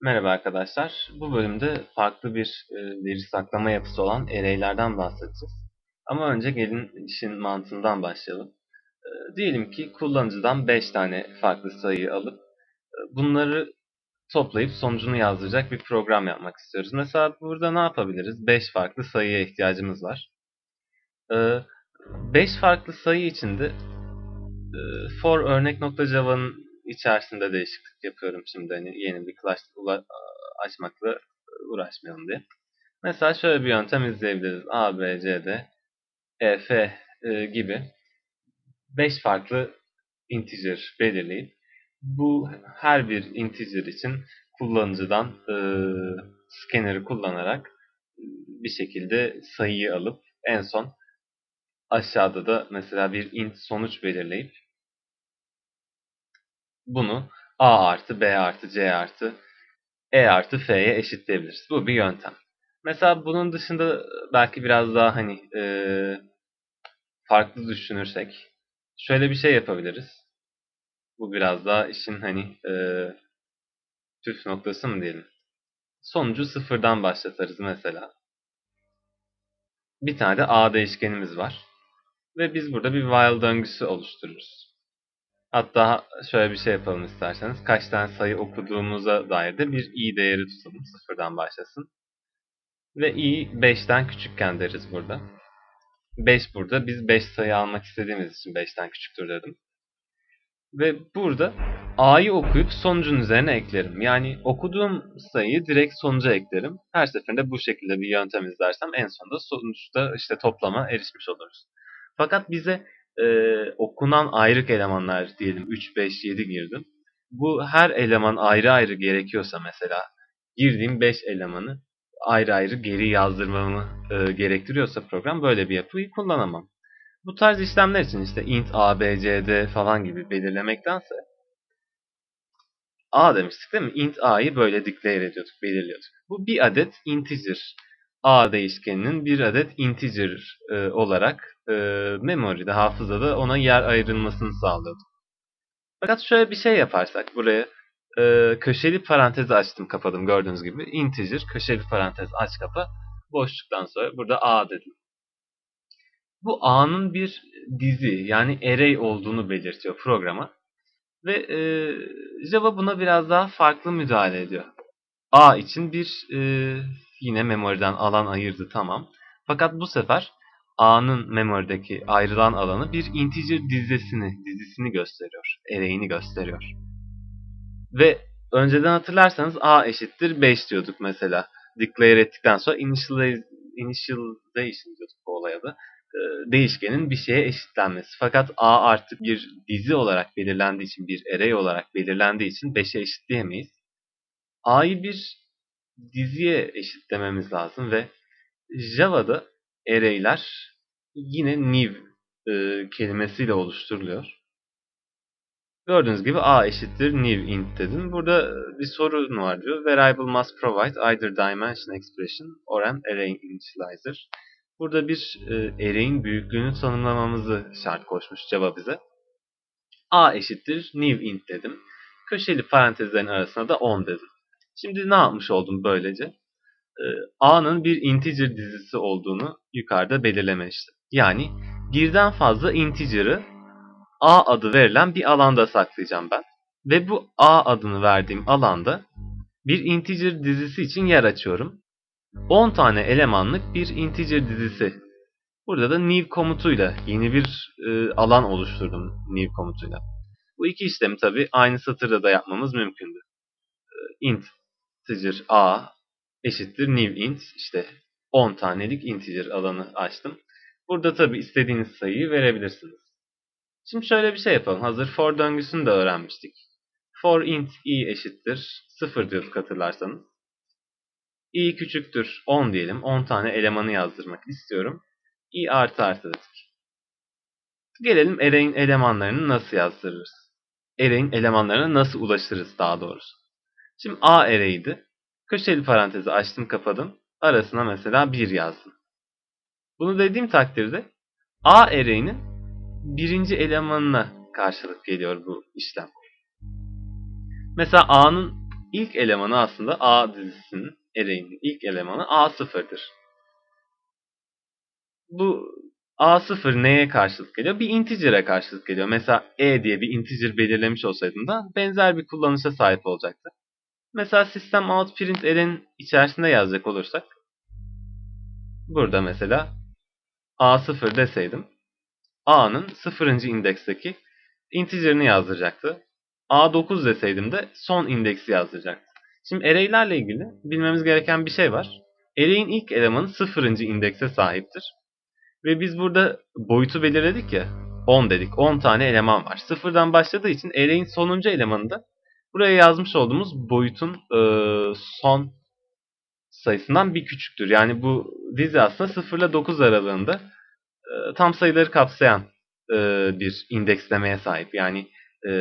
Merhaba arkadaşlar. Bu bölümde farklı bir e, veri saklama yapısı olan array'lerden bahsedeceğiz. Ama önce gelin işin mantığından başlayalım. E, diyelim ki kullanıcıdan 5 tane farklı sayıyı alıp e, bunları toplayıp sonucunu yazdıracak bir program yapmak istiyoruz. Mesela burada ne yapabiliriz? 5 farklı sayıya ihtiyacımız var. 5 farklı sayı içinde for örnek.java'nın içerisinde değişiklik yapıyorum şimdi hani yeni bir class açmakla uğraşmayalım diye. Mesela şöyle bir yöntem izleyebiliriz. A, B, C, D, E, F e, gibi 5 farklı integer belirleyip bu her bir integer için kullanıcıdan e, scanner'ı kullanarak bir şekilde sayıyı alıp en son aşağıda da mesela bir int sonuç belirleyip bunu A artı B artı C artı E artı F'ye eşitleyebiliriz. Bu bir yöntem. Mesela bunun dışında belki biraz daha hani e, farklı düşünürsek şöyle bir şey yapabiliriz. Bu biraz daha işin hani e, püf noktası mı diyelim. Sonucu sıfırdan başlatırız mesela. Bir tane de A değişkenimiz var. Ve biz burada bir while döngüsü oluştururuz. Hatta şöyle bir şey yapalım isterseniz. Kaç tane sayı okuduğumuza dair de bir i değeri tutalım. Sıfırdan başlasın. Ve i 5'ten küçükken deriz burada. 5 burada. Biz 5 sayı almak istediğimiz için 5'ten küçüktür dedim. Ve burada a'yı okuyup sonucun üzerine eklerim. Yani okuduğum sayıyı direkt sonuca eklerim. Her seferinde bu şekilde bir yöntem izlersem en sonunda sonuçta işte toplama erişmiş oluruz. Fakat bize e, okunan ayrık elemanlar diyelim 3, 5, 7 girdim. Bu her eleman ayrı ayrı gerekiyorsa mesela girdiğim 5 elemanı ayrı ayrı geri yazdırmamı e, gerektiriyorsa program böyle bir yapıyı kullanamam. Bu tarz işlemler için işte int a, b, c, d falan gibi belirlemektense a demiştik değil mi? int a'yı böyle declare ediyorduk, belirliyorduk. Bu bir adet integer a değişkeninin bir adet integer e, olarak e, memory'de, hafızada ona yer ayrılmasını sağlıyordu. Fakat şöyle bir şey yaparsak buraya e, köşeli parantezi açtım kapadım gördüğünüz gibi. Integer köşeli parantez aç kapa boşluktan sonra burada a dedim. Bu a'nın bir dizi yani array olduğunu belirtiyor programa. Ve e, Java buna biraz daha farklı müdahale ediyor. A için bir e, yine memory'den alan ayırdı tamam. Fakat bu sefer A'nın memory'deki ayrılan alanı bir integer dizisini, dizisini gösteriyor. Array'ini gösteriyor. Ve önceden hatırlarsanız A eşittir 5 diyorduk mesela. Declare ettikten sonra initialize, initialization diyorduk bu olaya da. E, değişkenin bir şeye eşitlenmesi. Fakat A artık bir dizi olarak belirlendiği için, bir array olarak belirlendiği için 5'e eşitleyemeyiz. A'yı bir diziye eşitlememiz lazım ve Java'da array'ler yine new e, kelimesiyle oluşturuluyor. Gördüğünüz gibi a eşittir new int dedim. Burada bir sorun var diyor. Variable must provide either dimension expression or an array initializer. Burada bir e, array'in büyüklüğünü tanımlamamızı şart koşmuş Java bize. a eşittir new int dedim. Köşeli parantezlerin arasına da 10 dedim. Şimdi ne yapmış oldum böylece? Ee, A'nın bir integer dizisi olduğunu yukarıda belirlemiştim. Yani birden fazla integer'ı A adı verilen bir alanda saklayacağım ben. Ve bu A adını verdiğim alanda bir integer dizisi için yer açıyorum. 10 tane elemanlık bir integer dizisi. Burada da new komutuyla yeni bir e, alan oluşturdum new komutuyla. Bu iki işlemi tabi aynı satırda da yapmamız mümkündü. E, int integer a eşittir new int işte 10 tanelik integer alanı açtım. Burada tabi istediğiniz sayıyı verebilirsiniz. Şimdi şöyle bir şey yapalım. Hazır for döngüsünü de öğrenmiştik. For int i eşittir 0 diyorduk hatırlarsanız. i küçüktür 10 diyelim. 10 tane elemanı yazdırmak istiyorum. i artı artı dedik. Gelelim array'in elemanlarını nasıl yazdırırız? Array'in elemanlarına nasıl ulaşırız daha doğrusu. Şimdi A array'di. Köşeli parantezi açtım kapadım. Arasına mesela 1 yazdım. Bunu dediğim takdirde A array'inin birinci elemanına karşılık geliyor bu işlem. Mesela A'nın ilk elemanı aslında A dizisinin array'inin ilk elemanı A0'dır. Bu A0 neye karşılık geliyor? Bir integer'e karşılık geliyor. Mesela E diye bir integer belirlemiş olsaydım da benzer bir kullanışa sahip olacaktı. Mesela system out print array'nin içerisinde yazacak olursak burada mesela A0 deseydim A'nın 0. indeksteki integer'ını yazdıracaktı. A9 deseydim de son indeksi yazdıracaktı. Şimdi array'lerle ilgili bilmemiz gereken bir şey var. Array'in ilk elemanı 0. indekse sahiptir. Ve biz burada boyutu belirledik ya. 10 dedik. 10 tane eleman var. Sıfırdan başladığı için array'in sonuncu elemanı da buraya yazmış olduğumuz boyutun e, son sayısından bir küçüktür. Yani bu dizi aslında 0 ile 9 aralığında e, tam sayıları kapsayan e, bir indekslemeye sahip. Yani e,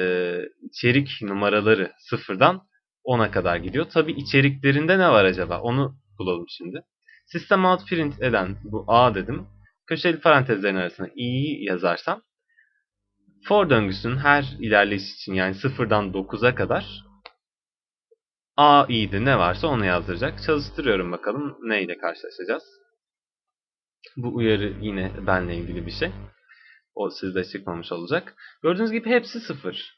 içerik numaraları sıfırdan 10'a kadar gidiyor. Tabi içeriklerinde ne var acaba? Onu bulalım şimdi. System out print eden bu A dedim. Köşeli parantezlerin arasına i'yi yazarsam for döngüsünün her ilerleyiş için yani sıfırdan 9'a kadar A, i'de ne varsa onu yazdıracak. Çalıştırıyorum bakalım neyle karşılaşacağız. Bu uyarı yine benle ilgili bir şey. O sizde çıkmamış olacak. Gördüğünüz gibi hepsi sıfır.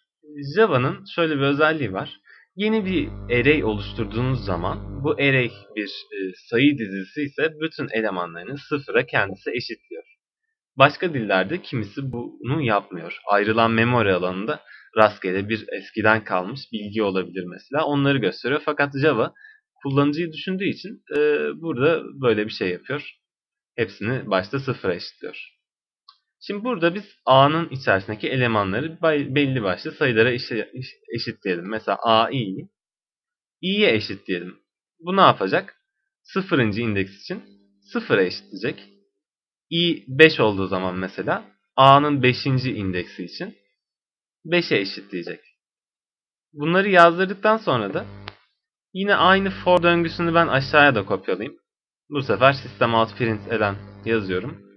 Java'nın şöyle bir özelliği var. Yeni bir array oluşturduğunuz zaman bu array bir e, sayı dizisi ise bütün elemanlarını sıfıra kendisi eşitliyor. Başka dillerde kimisi bunu yapmıyor. Ayrılan memori alanında rastgele bir eskiden kalmış bilgi olabilir mesela. Onları gösteriyor. Fakat Java kullanıcıyı düşündüğü için e, burada böyle bir şey yapıyor. Hepsini başta sıfıra eşitliyor. Şimdi burada biz A'nın içerisindeki elemanları belli başlı sayılara eşitleyelim. Mesela A'yi i'ye eşitleyelim. Bu ne yapacak? Sıfırıncı indeks için sıfıra eşitleyecek. İ 5 olduğu zaman mesela A'nın 5. indeksi için 5'e eşitleyecek. Bunları yazdırdıktan sonra da yine aynı for döngüsünü ben aşağıya da kopyalayayım. Bu sefer system out print eden yazıyorum.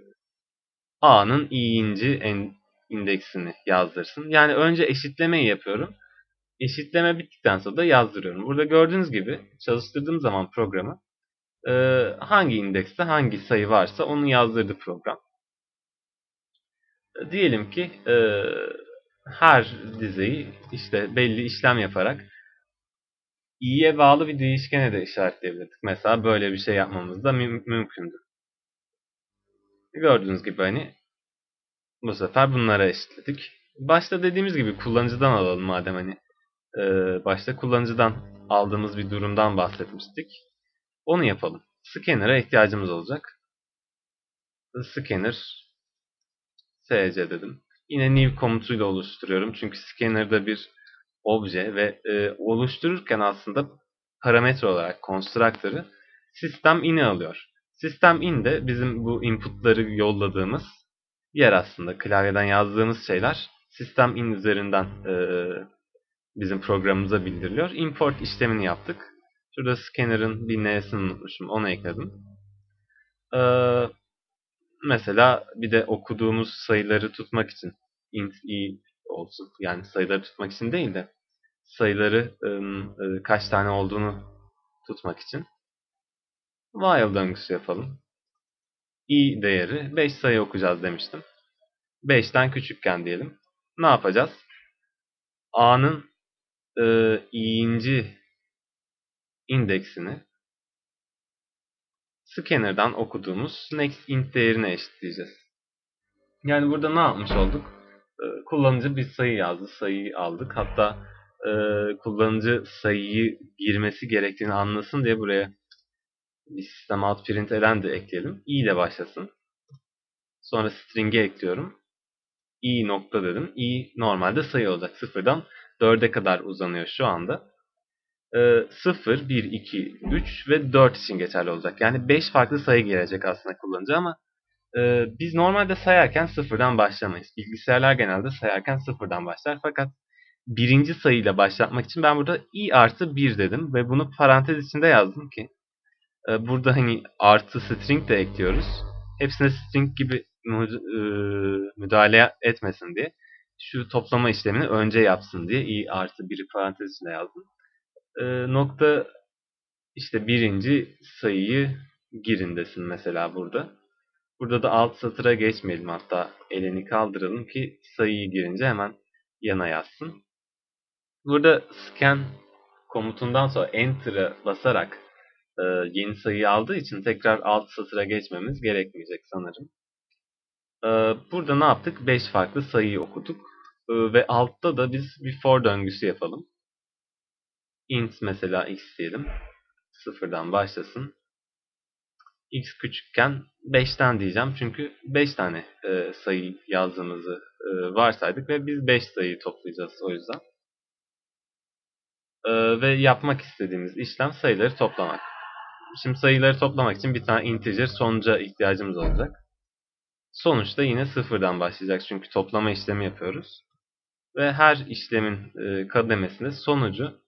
A'nın i'inci indeksini yazdırsın. Yani önce eşitlemeyi yapıyorum. Eşitleme bittikten sonra da yazdırıyorum. Burada gördüğünüz gibi çalıştırdığım zaman programı e, hangi indekste hangi sayı varsa onu yazdırdı program. E, diyelim ki e, her dizeyi işte belli işlem yaparak i'ye bağlı bir değişkene de işaretleyebilirdik. Mesela böyle bir şey yapmamız da müm mümkündü. Gördüğünüz gibi hani bu sefer bunlara eşitledik. Başta dediğimiz gibi kullanıcıdan alalım madem hani e, başta kullanıcıdan aldığımız bir durumdan bahsetmiştik. Onu yapalım. Scanner'a ihtiyacımız olacak. Scanner sc dedim. Yine new komutuyla oluşturuyorum. Çünkü scanner'da bir obje ve e, oluştururken aslında parametre olarak constructor'ı sistem in'i alıyor. Sistem in de bizim bu inputları yolladığımız yer aslında. Klavyeden yazdığımız şeyler sistem in üzerinden e, bizim programımıza bildiriliyor. Import işlemini yaptık. Şurada scanner'ın bir n'sini unutmuşum. Onu ekledim. Ee, mesela bir de okuduğumuz sayıları tutmak için int i olsun. Yani sayıları tutmak için değil de sayıları e, kaç tane olduğunu tutmak için while döngüsü yapalım. i değeri 5 sayı okuyacağız demiştim. 5'ten küçükken diyelim. Ne yapacağız? a'nın e, i'inci indeksini scanner'dan okuduğumuz next int değerine eşitleyeceğiz. Yani burada ne yapmış olduk? E, kullanıcı bir sayı yazdı, sayıyı aldık. Hatta e, kullanıcı sayıyı girmesi gerektiğini anlasın diye buraya bir sistem out print eden de ekleyelim. i ile başlasın. Sonra string'e ekliyorum. i nokta dedim. i normalde sayı olacak. Sıfırdan 4'e kadar uzanıyor şu anda. E, 0, 1, 2, 3 ve 4 için geçerli olacak. Yani 5 farklı sayı gelecek aslında kullanıcı ama e, biz normalde sayarken sıfırdan başlamayız. Bilgisayarlar genelde sayarken sıfırdan başlar. Fakat birinci sayıyla başlatmak için ben burada i artı 1 dedim ve bunu parantez içinde yazdım ki e, burada hani artı string de ekliyoruz. Hepsine string gibi e, müdahale etmesin diye şu toplama işlemini önce yapsın diye i artı 1'i parantez içinde yazdım. E, nokta işte birinci sayıyı girin desin mesela burada. Burada da alt satıra geçmeyelim hatta elini kaldıralım ki sayıyı girince hemen yana yazsın. Burada scan komutundan sonra enter'a basarak e, yeni sayıyı aldığı için tekrar alt satıra geçmemiz gerekmeyecek sanırım. E, burada ne yaptık? 5 farklı sayıyı okuduk. E, ve altta da biz bir for döngüsü yapalım. İnt mesela x diyelim. Sıfırdan başlasın. x küçükken 5'ten diyeceğim. Çünkü 5 tane e, sayı yazdığımızı e, varsaydık ve biz 5 sayıyı toplayacağız o yüzden. E, ve yapmak istediğimiz işlem sayıları toplamak. Şimdi sayıları toplamak için bir tane integer sonuca ihtiyacımız olacak. Sonuçta yine sıfırdan başlayacak çünkü toplama işlemi yapıyoruz. Ve her işlemin e, kademesinde sonucu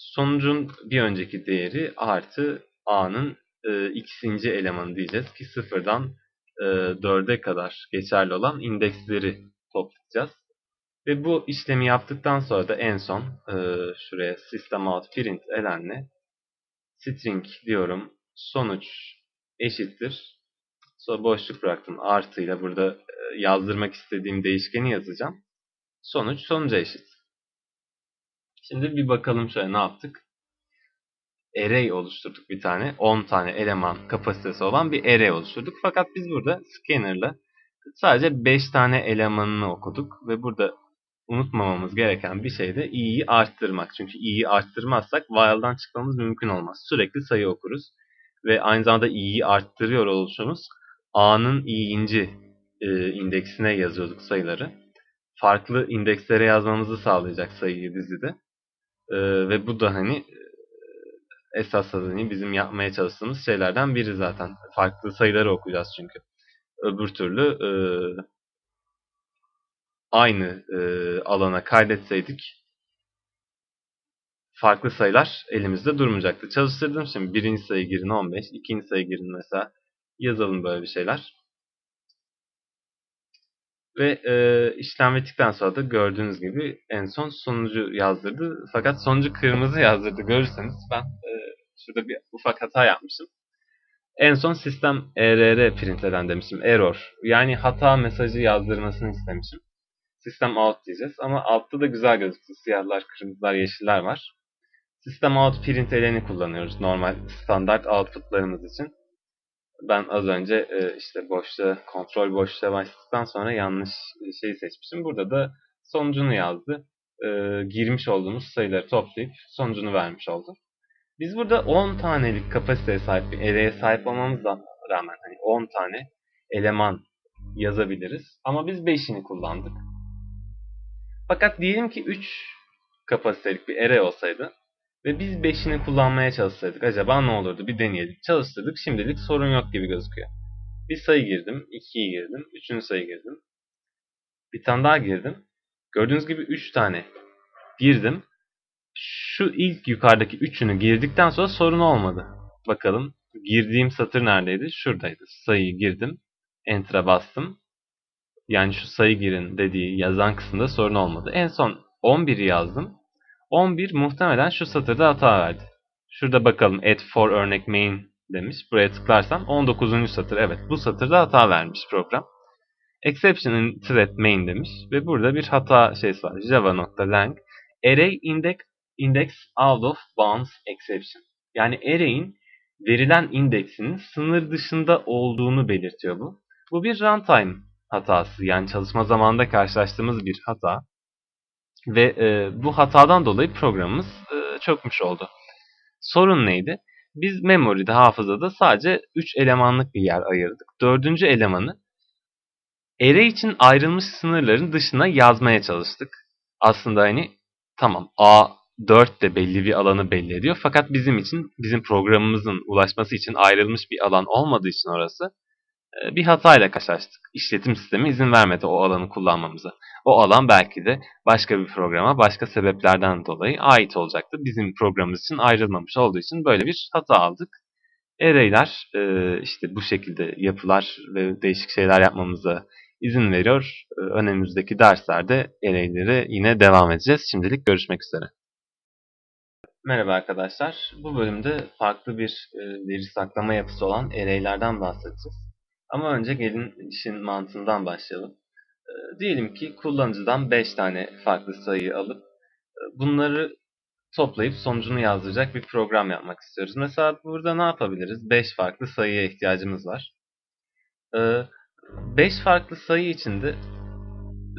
sonucun bir önceki değeri artı a'nın e, x'inci elemanı diyeceğiz ki sıfırdan e, 4'e kadar geçerli olan indeksleri toplayacağız. Ve bu işlemi yaptıktan sonra da en son e, şuraya system out print elenle string diyorum sonuç eşittir. Sonra boşluk bıraktım artıyla burada e, yazdırmak istediğim değişkeni yazacağım. Sonuç sonuca eşit. Şimdi bir bakalım şöyle ne yaptık. Array oluşturduk bir tane. 10 tane eleman kapasitesi olan bir array oluşturduk. Fakat biz burada scanner'la sadece 5 tane elemanını okuduk. Ve burada unutmamamız gereken bir şey de i'yi arttırmak. Çünkü i'yi arttırmazsak while'dan çıkmamız mümkün olmaz. Sürekli sayı okuruz. Ve aynı zamanda i'yi arttırıyor oluşumuz a'nın i'inci e, indeksine yazıyorduk sayıları. Farklı indekslere yazmamızı sağlayacak sayıyı dizide. E, ve bu da hani esas hani bizim yapmaya çalıştığımız şeylerden biri zaten. Farklı sayıları okuyacağız çünkü. Öbür türlü e, aynı e, alana kaydetseydik farklı sayılar elimizde durmayacaktı. Çalıştırdım şimdi. Birinci sayı girin 15, ikinci sayı girin mesela. Yazalım böyle bir şeyler. Ve e, işlem bittikten sonra da gördüğünüz gibi en son sonucu yazdırdı. Fakat sonucu kırmızı yazdırdı. Görürseniz ben e, şurada bir ufak hata yapmışım. En son sistem err printleden demişim. Error. Yani hata mesajı yazdırmasını istemişim. System out diyeceğiz. Ama altta da güzel gözüktü. Siyahlar, kırmızılar, yeşiller var. System out println'i kullanıyoruz normal standart outputlarımız için. Ben az önce e, işte boşluğa, kontrol boşluğa başladıktan sonra yanlış şeyi seçmişim. Burada da sonucunu yazdı. E, girmiş olduğumuz sayıları toplayıp sonucunu vermiş oldu. Biz burada 10 tanelik kapasiteye sahip bir array'e sahip olmamızdan rağmen hani 10 tane eleman yazabiliriz. Ama biz 5'ini kullandık. Fakat diyelim ki 3 kapasitelik bir array olsaydı ve biz 5'ini kullanmaya çalışsaydık acaba ne olurdu? Bir deneyelim. Çalıştırdık. Şimdilik sorun yok gibi gözüküyor. Bir sayı girdim. 2'yi girdim. 3. sayı girdim. Bir tane daha girdim. Gördüğünüz gibi 3 tane girdim. Şu ilk yukarıdaki 3'ünü girdikten sonra sorun olmadı. Bakalım girdiğim satır neredeydi? Şuradaydı. Sayıyı girdim. Enter'a bastım. Yani şu sayı girin dediği yazan kısımda sorun olmadı. En son 11'i yazdım. 11 muhtemelen şu satırda hata verdi. Şurada bakalım add for örnek main demiş. Buraya tıklarsam 19. satır. Evet bu satırda hata vermiş program. Exception in thread main demiş. Ve burada bir hata şeysi var. java.lang array index, index out of bounds exception. Yani array'in verilen indeksinin sınır dışında olduğunu belirtiyor bu. Bu bir runtime hatası. Yani çalışma zamanında karşılaştığımız bir hata. Ve e, bu hatadan dolayı programımız e, çökmüş oldu. Sorun neydi? Biz memory'de, hafızada sadece 3 elemanlık bir yer ayırdık. Dördüncü elemanı array için ayrılmış sınırların dışına yazmaya çalıştık. Aslında hani tamam A4 de belli bir alanı belli ediyor. Fakat bizim için, bizim programımızın ulaşması için ayrılmış bir alan olmadığı için orası bir hatayla karşılaştık. İşletim sistemi izin vermedi o alanı kullanmamıza. O alan belki de başka bir programa başka sebeplerden dolayı ait olacaktı. Bizim programımız için ayrılmamış olduğu için böyle bir hata aldık. Array'ler e, işte bu şekilde yapılar ve değişik şeyler yapmamıza izin veriyor. E, önümüzdeki derslerde array'lere yine devam edeceğiz. Şimdilik görüşmek üzere. Merhaba arkadaşlar. Bu bölümde farklı bir e, veri saklama yapısı olan array'lerden bahsedeceğiz. Ama önce gelin işin mantığından başlayalım. E, diyelim ki kullanıcıdan 5 tane farklı sayıyı alıp e, bunları toplayıp sonucunu yazdıracak bir program yapmak istiyoruz. Mesela burada ne yapabiliriz? 5 farklı sayıya ihtiyacımız var. 5 farklı sayı içinde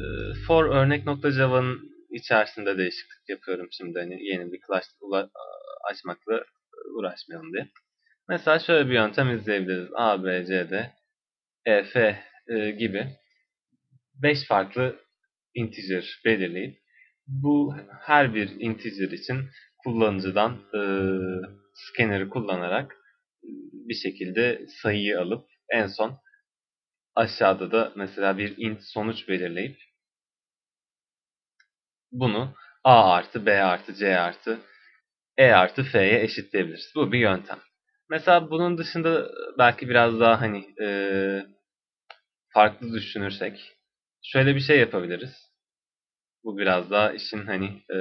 e, for örnek.java'nın içerisinde değişiklik yapıyorum şimdi hani yeni bir class açmakla uğraşmayalım diye. Mesela şöyle bir yöntem izleyebiliriz. A, B, C, D, E, F e, gibi 5 farklı integer belirleyip bu her bir integer için kullanıcıdan e, scanner'ı kullanarak bir şekilde sayıyı alıp en son aşağıda da mesela bir int sonuç belirleyip bunu a artı b artı c artı e artı f'ye eşitleyebiliriz. Bu bir yöntem. Mesela bunun dışında belki biraz daha hani e, farklı düşünürsek şöyle bir şey yapabiliriz. Bu biraz daha işin hani e,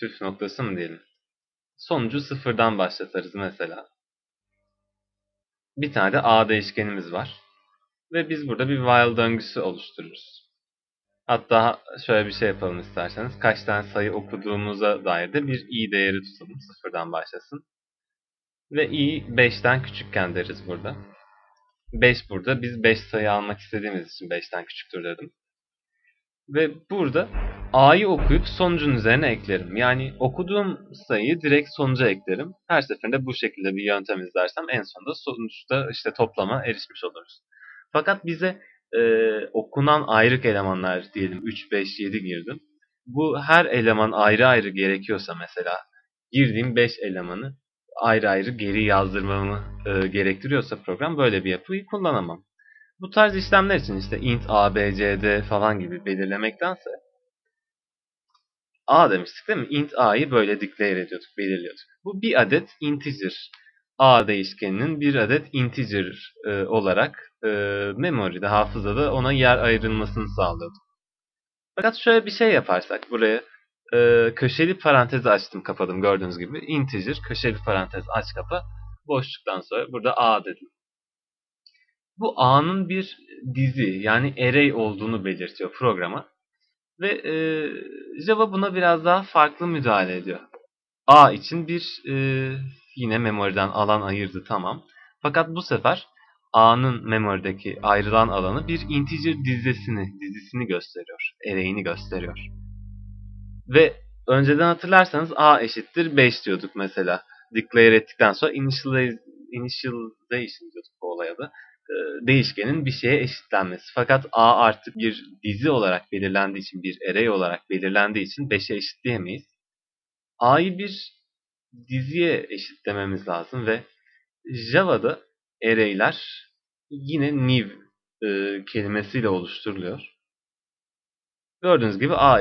püf noktası mı diyelim. Sonucu sıfırdan başlatırız mesela. Bir tane de a değişkenimiz var. Ve biz burada bir while döngüsü oluştururuz. Hatta şöyle bir şey yapalım isterseniz. Kaç tane sayı okuduğumuza dair de bir i değeri tutalım. Sıfırdan başlasın. Ve i 5'ten küçükken deriz burada. 5 burada. Biz 5 sayı almak istediğimiz için 5'ten küçüktür dedim. Ve burada a'yı okuyup sonucun üzerine eklerim. Yani okuduğum sayıyı direkt sonuca eklerim. Her seferinde bu şekilde bir yöntem izlersem en sonunda sonuçta işte toplama erişmiş oluruz. Fakat bize e, okunan ayrık elemanlar diyelim 3, 5, 7 girdim. Bu her eleman ayrı ayrı gerekiyorsa mesela girdiğim 5 elemanı ayrı ayrı geri yazdırmamı e, gerektiriyorsa program böyle bir yapıyı kullanamam. Bu tarz işlemler için işte int a, b, c, d falan gibi belirlemektense a demiştik değil mi? int a'yı böyle declare ediyorduk, belirliyorduk. Bu bir adet integer a değişkeninin bir adet integer e, olarak e, memory'de, hafızada ona yer ayrılmasını sağlıyordu. Fakat şöyle bir şey yaparsak buraya e, köşeli parantezi açtım kapadım gördüğünüz gibi. Integer köşeli parantez aç kapa boşluktan sonra burada a dedim. Bu a'nın bir dizi yani array olduğunu belirtiyor programa. Ve e, Java buna biraz daha farklı müdahale ediyor. A için bir e, yine memoriden alan ayırdı tamam. Fakat bu sefer A'nın memorideki ayrılan alanı bir integer dizisini, dizisini gösteriyor. Array'ini gösteriyor. Ve önceden hatırlarsanız A eşittir 5 diyorduk mesela. Declare ettikten sonra initialize, initialization diyorduk bu olaya da. E, değişkenin bir şeye eşitlenmesi. Fakat A artık bir dizi olarak belirlendiği için, bir array olarak belirlendiği için 5'e eşitleyemeyiz. A'yı bir diziye eşitlememiz lazım ve Java'da array'ler yine new e, kelimesiyle oluşturuluyor. Gördüğünüz gibi A